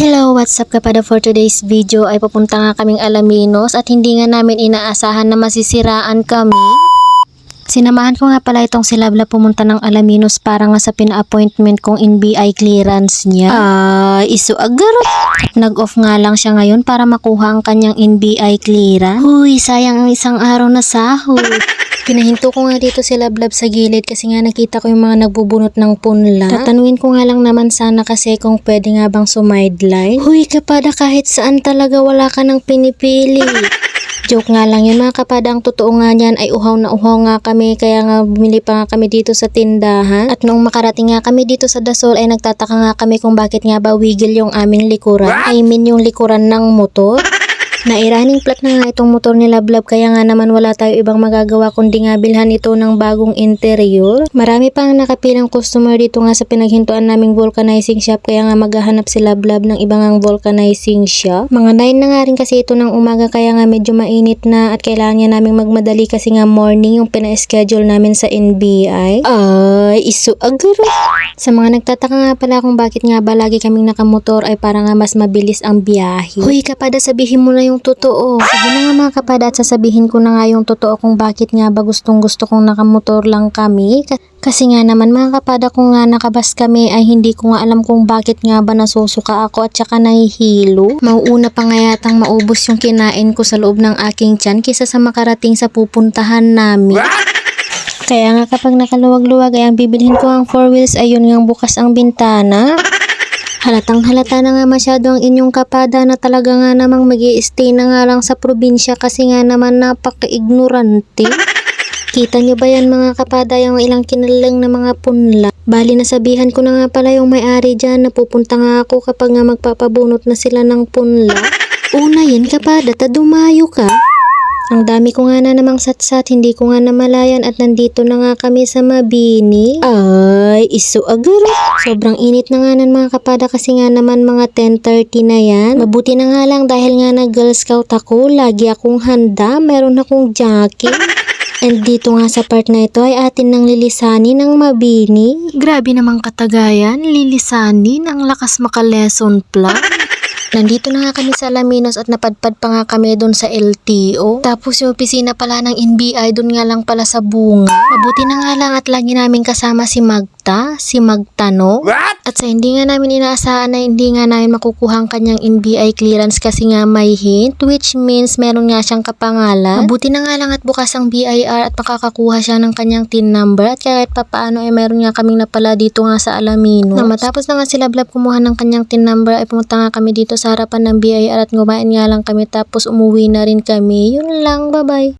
Hello, what's up kapada for today's video ay pupunta nga kaming Alaminos at hindi nga namin inaasahan na masisiraan kami. Sinamahan ko nga pala itong si Labla pumunta ng Alaminos para nga sa pina-appointment kong NBI clearance niya. Ah, iso agaro. Nag-off nga lang siya ngayon para makuha ang kanyang NBI clearance. Huy, sayang ang isang araw na sahod. Pinahinto ko nga dito si Lablab sa gilid kasi nga nakita ko yung mga nagbubunot ng punla. Tatanungin ko nga lang naman sana kasi kung pwede nga bang sumideline. Huy, kapada kahit saan talaga wala ka nang pinipili. Joke nga lang yun mga kapada, ang totoo nga niyan ay uhaw na uhaw nga kami kaya nga bumili pa nga kami dito sa tindahan. At nung makarating nga kami dito sa Dasol ay nagtataka nga kami kung bakit nga ba wiggle yung aming likuran. I mean yung likuran ng motor. Nairaning plat na nga itong motor ni Lablab kaya nga naman wala tayo ibang magagawa kundi nga bilhan ito ng bagong interior. Marami pang nakapilang customer dito nga sa pinaghintuan naming vulcanizing shop kaya nga maghahanap si Lablab ng ibang ang vulcanizing shop. Mga 9 na nga rin kasi ito ng umaga kaya nga medyo mainit na at kailangan niya naming magmadali kasi nga morning yung pina-schedule namin sa NBI. Ay, isu agaro. Sa mga nagtataka nga pala kung bakit nga ba lagi kaming nakamotor ay para nga mas mabilis ang biyahe. Huy, kapada sabihin mo na yung totoo. Sige na nga mga kapada at sasabihin ko na nga yung totoo kung bakit nga ba gustong gusto kong nakamotor lang kami. Ka- kasi nga naman mga kapada kung nga nakabas kami ay hindi ko nga alam kung bakit nga ba nasusuka ako at saka nahihilo. Mauuna pa nga yatang maubos yung kinain ko sa loob ng aking tiyan kisa sa makarating sa pupuntahan namin. Kaya nga kapag nakaluwag-luwag ay ang bibilhin ko ang four wheels ay yun ngang bukas ang bintana. Halatang halata na nga masyado ang inyong kapada na talaga nga namang mag stay na nga lang sa probinsya kasi nga naman napaka-ignorante. Kita nyo ba yan mga kapada yung ilang kinalang na mga punla? Bali nasabihan ko na nga pala yung may-ari dyan na pupunta nga ako kapag nga magpapabunot na sila ng punla. Una yun kapada, tadumayo ka. Ang dami ko nga na namang satsat, hindi ko nga namalayan at nandito na nga kami sa Mabini. Ay, iso agaro. Sobrang init na nga ng mga kapada kasi nga naman mga 10.30 na yan. Mabuti na nga lang dahil nga na Girl Scout ako, lagi akong handa, meron akong jacket. And dito nga sa part na ito ay atin nang lilisani ng Mabini. Grabe namang katagayan, lilisani ng lakas maka-lesson plan. Nandito na nga kami sa Alaminos at napadpad pa nga kami doon sa LTO. Tapos yung opisina pala ng NBI doon nga lang pala sa bunga. Mabuti na nga lang at lagi namin kasama si Magta, si Magtano. At sa hindi nga namin inaasahan na hindi nga namin makukuha ang kanyang NBI clearance kasi nga may hint which means meron nga siyang kapangalan. Mabuti na nga lang at bukas ang BIR at makakakuha siya ng kanyang TIN number at kahit papaano ay meron nga kaming napala dito nga sa Alaminos. Na matapos na nga sila Blab kumuha ng kanyang TIN number ay pumunta nga kami dito sa harapan ng BIR at ngumain nga lang kami tapos umuwi na rin kami. Yun lang, bye-bye.